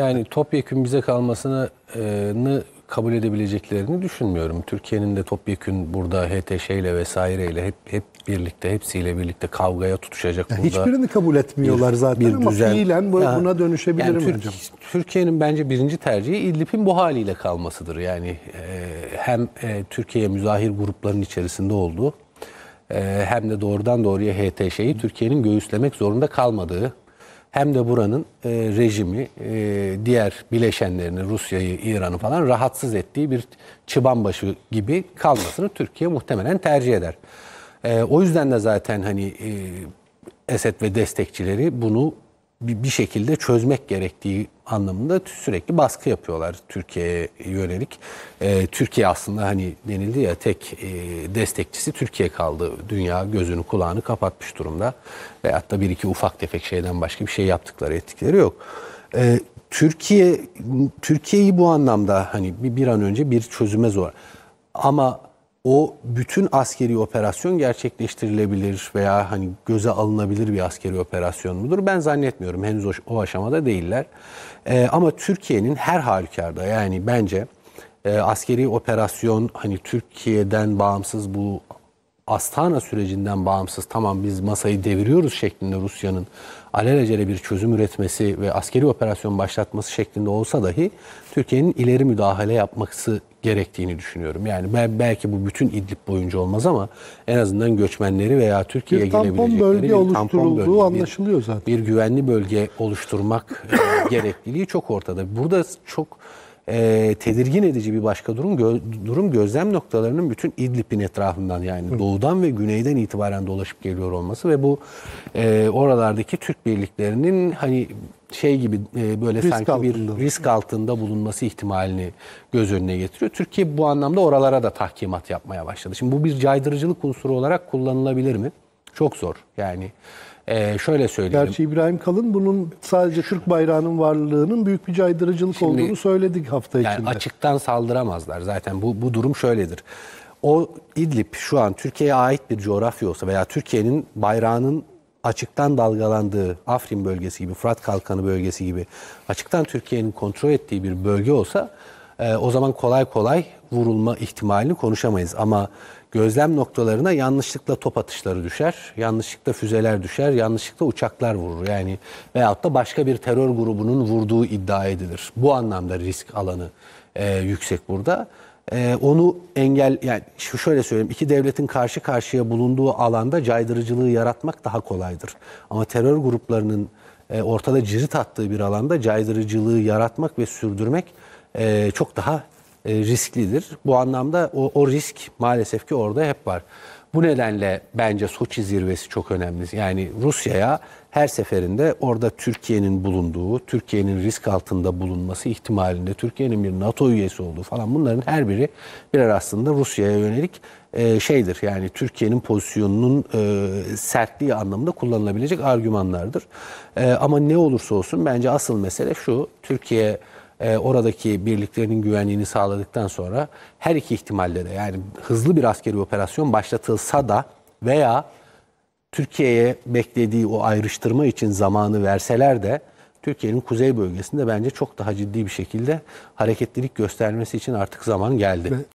Yani topyekün bize kalmasını e, kabul edebileceklerini düşünmüyorum. Türkiye'nin de topyekün burada HTŞ ile vesaireyle hep hep birlikte hepsiyle birlikte kavgaya tutuşacak Yani burada. hiçbirini kabul etmiyorlar bir- zaten bir ama düzen- fiilen bu- Ya, buna dönüşebilir yani mi Türk- hocam? Türkiye'nin bence birinci tercihi İdlib'in bu haliyle kalmasıdır. Yani e, hem e, Türkiye'ye müzahir grupların içerisinde olduğu e, hem de doğrudan doğruya HTŞ'yi Türkiye'nin göğüslemek zorunda kalmadığı hem de buranın e, rejimi e, diğer bileşenlerini Rusya'yı, İran'ı falan rahatsız ettiği bir çıban başı gibi kalmasını Türkiye muhtemelen tercih eder. E, o yüzden de zaten hani e, Esed ve destekçileri bunu bir şekilde çözmek gerektiği anlamında sürekli baskı yapıyorlar Türkiye'ye yönelik. Ee, Türkiye aslında hani denildi ya tek e, destekçisi Türkiye kaldı. Dünya gözünü kulağını kapatmış durumda. Veyahut da bir iki ufak tefek şeyden başka bir şey yaptıkları ettikleri yok. Ee, Türkiye Türkiye'yi bu anlamda hani bir an önce bir çözüme zor. Ama o bütün askeri operasyon gerçekleştirilebilir veya hani göze alınabilir bir askeri operasyon mudur? Ben zannetmiyorum. Henüz o, o aşamada değiller. Ee, ama Türkiye'nin her halükarda yani bence e, askeri operasyon hani Türkiye'den bağımsız bu Astana sürecinden bağımsız tamam biz masayı deviriyoruz şeklinde Rusya'nın alelacele bir çözüm üretmesi ve askeri operasyon başlatması şeklinde olsa dahi Türkiye'nin ileri müdahale yapması gerektiğini düşünüyorum. Yani ben, belki bu bütün İdlib boyunca olmaz ama en azından göçmenleri veya Türkiye'ye Bir tampon gelebilecekleri bölge bir tampon oluşturulduğu bölge, anlaşılıyor zaten. bir güvenli bölge oluşturmak e, gerekliliği çok ortada. Burada çok e, tedirgin edici bir başka durum gö- durum gözlem noktalarının bütün İdlib'in etrafından yani doğudan ve güneyden itibaren dolaşıp geliyor olması ve bu e, oralardaki Türk birliklerinin hani şey gibi e, böyle Risk sanki altında. bir risk altında bulunması ihtimalini göz önüne getiriyor. Türkiye bu anlamda oralara da tahkimat yapmaya başladı. Şimdi bu bir caydırıcılık unsuru olarak kullanılabilir mi? Çok zor. Yani e, şöyle söyleyelim. Gerçi İbrahim Kalın bunun sadece Türk bayrağının varlığının büyük bir caydırıcılık Şimdi- olduğunu söyledik hafta Yani içinde. açıktan saldıramazlar zaten. Bu, bu durum şöyledir. O İdlib şu an Türkiye'ye ait bir coğrafya olsa veya Türkiye'nin bayrağının açıktan dalgalandığı Afrin bölgesi gibi, Fırat Kalkanı bölgesi gibi açıktan Türkiye'nin kontrol ettiği bir bölge olsa e, o zaman kolay kolay vurulma ihtimalini konuşamayız. Ama gözlem noktalarına yanlışlıkla top atışları düşer, yanlışlıkla füzeler düşer, yanlışlıkla uçaklar vurur. Yani veyahut da başka bir terör grubunun vurduğu iddia edilir. Bu anlamda risk alanı e, yüksek burada. E, onu engel yani şu şöyle söyleyeyim iki devletin karşı karşıya bulunduğu alanda caydırıcılığı yaratmak daha kolaydır. Ama terör gruplarının e, ortada cirit attığı bir alanda caydırıcılığı yaratmak ve sürdürmek e, çok daha e, risklidir. Bu anlamda o, o risk maalesef ki orada hep var. Bu nedenle bence Soçi zirvesi çok önemli. Yani Rusya'ya her seferinde orada Türkiye'nin bulunduğu, Türkiye'nin risk altında bulunması ihtimalinde, Türkiye'nin bir NATO üyesi olduğu falan bunların her biri birer aslında Rusya'ya yönelik e, şeydir. Yani Türkiye'nin pozisyonunun e, sertliği anlamında kullanılabilecek argümanlardır. Ama ne olursa olsun bence asıl mesele şu. Türkiye e, oradaki birliklerinin güvenliğini sağladıktan sonra her iki ihtimalle de yani hızlı bir askeri operasyon başlatılsa da veya Türkiye'ye beklediği o ayrıştırma için zamanı verseler de Türkiye'nin kuzey bölgesinde bence çok daha ciddi bir şekilde hareketlilik göstermesi için artık zaman geldi.